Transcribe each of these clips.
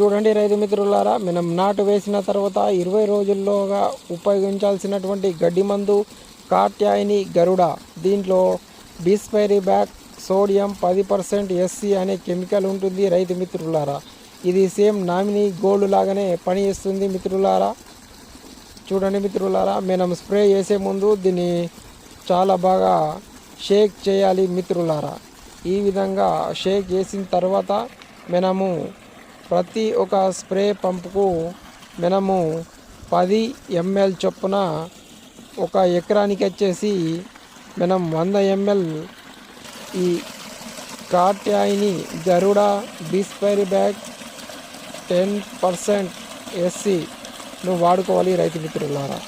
చూడండి రైతు మిత్రులారా మనం నాటు వేసిన తర్వాత ఇరవై రోజుల్లోగా ఉపయోగించాల్సినటువంటి గడ్డి మందు కాట్యాయిని గరుడ దీంట్లో బిస్పైరీ బ్యాక్ సోడియం పది పర్సెంట్ ఎస్సీ అనే కెమికల్ ఉంటుంది రైతు మిత్రులారా. ఇది సేమ్ నామినీ గోల్డ్ లాగానే పనిచేస్తుంది మిత్రులారా. చూడండి మిత్రులారా మనం స్ప్రే చేసే ముందు దీన్ని చాలా బాగా షేక్ చేయాలి మిత్రులారా. ఈ విధంగా షేక్ చేసిన తర్వాత మనము ప్రతి ఒక స్ప్రే పంపుకు మనము పది ఎంఎల్ చొప్పున ఒక ఎకరానికి వచ్చేసి మనం వంద ఎంఎల్ ఈ Katyayani Garuda bispyribac ten percent SC నువ్వు వాడుకోవాలి రైతు మిత్రులారా.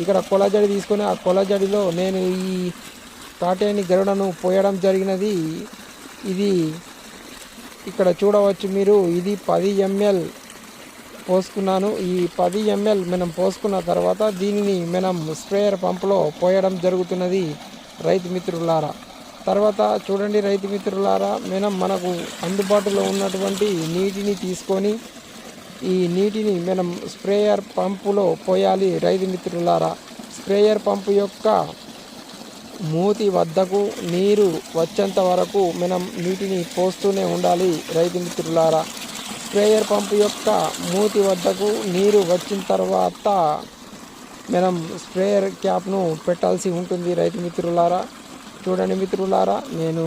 ఇక్కడ కొలజడి తీసుకొని ఆ కొలజడిలో నేను ఈ కాటేని గరుడను పోయడం జరిగినది. ఇది ఇక్కడ చూడవచ్చు మీరు ఇది పది ఎంఎల్ పోసుకున్నాను. ఈ పది ఎంఎల్ మనం పోసుకున్న తర్వాత దీనిని మనం స్ప్రేయర్ పంపులో పోయడం జరుగుతున్నది రైతు మిత్రులారా. తర్వాత చూడండి రైతు మిత్రులారా మనం మనకు అందుబాటులో ఉన్నటువంటి నీటిని తీసుకొని ఈ నీటిని మనం స్ప్రేయర్ పంపులో పోయాలి రైతు మిత్రులారా. స్ప్రేయర్ పంపు యొక్క మూతి వద్దకు నీరు వచ్చేంత వరకు మనం నీటిని పోస్తూనే ఉండాలి రైతు మిత్రులారా. స్ప్రేయర్ పంపు యొక్క మూతి వద్దకు నీరు వచ్చిన తర్వాత మనం స్ప్రేయర్ క్యాప్ను పెట్టాల్సి ఉంటుంది రైతు మిత్రులారా. చూడండి మిత్రులారా నేను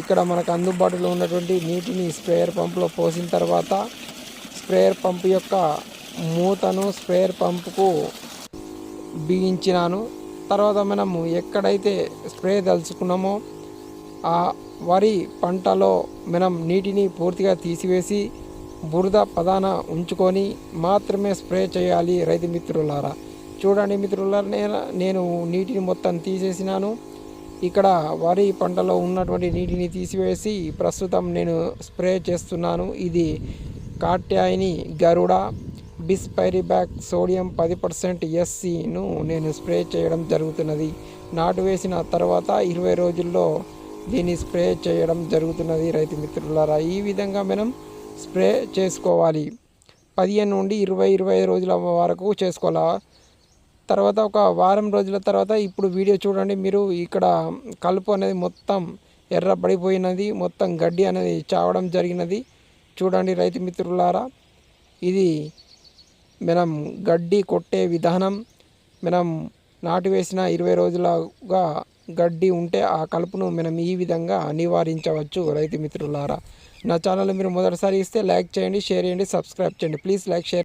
ఇక్కడ మనకు అందుబాటులో ఉన్నటువంటి నీటిని స్ప్రేయర్ పంపులో పోసిన తర్వాత స్ప్రేయర్ పంపు యొక్క మూతను స్ప్రేయర్ పంపుకు బిగించినాను. తర్వాత మనము ఎక్కడైతే స్ప్రే దలుచుకున్నామో ఆ వరి పంటలో మనం నీటిని పూర్తిగా తీసివేసి బురద పదాన ఉంచుకొని మాత్రమే స్ప్రే చేయాలి రైతు మిత్రులారా. చూడండి మిత్రులారా నేను నేను నీటిని మొత్తం తీసేసినాను. ఇక్కడ వరి పంటలో ఉన్నటువంటి నీటిని తీసివేసి ప్రస్తుతం నేను స్ప్రే చేస్తున్నాను. ఇది కాట్యాయిని గరుడ బిస్పైరిబ్యాక్ సోడియం పది పర్సెంట్ ఎస్సిను నేను స్ప్రే చేయడం జరుగుతున్నది. నాటు వేసిన తర్వాత ఇరవై రోజుల్లో దీన్ని స్ప్రే చేయడం జరుగుతున్నది రైతు మిత్రులారా. ఈ విధంగా మనం స్ప్రే చేసుకోవాలి. పదిహేను నుండి ఇరవై ఇరవై రోజుల వరకు చేసుకోవాలా? తర్వాత ఒక వారం రోజుల తర్వాత ఇప్పుడు వీడియో చూడండి. మీరు ఇక్కడ కలుపు అనేది మొత్తం ఎర్ర పడిపోయినది మొత్తం గడ్డి అనేది చావడం జరిగినది. చూడండి రైతు మిత్రులారా. ఇది మనం గడ్డి కొట్టే విధానం మనం నాటు వేసిన ఇరవై రోజులుగా గడ్డి ఉంటే ఆ కలుపును మనం ఈ విధంగా నివారించవచ్చు రైతు మిత్రులారా. నా ఛానల్ మీరు మొదటిసారి ఇస్తే లైక్ చేయండి షేర్ చేయండి సబ్స్క్రైబ్ చేయండి. Please like share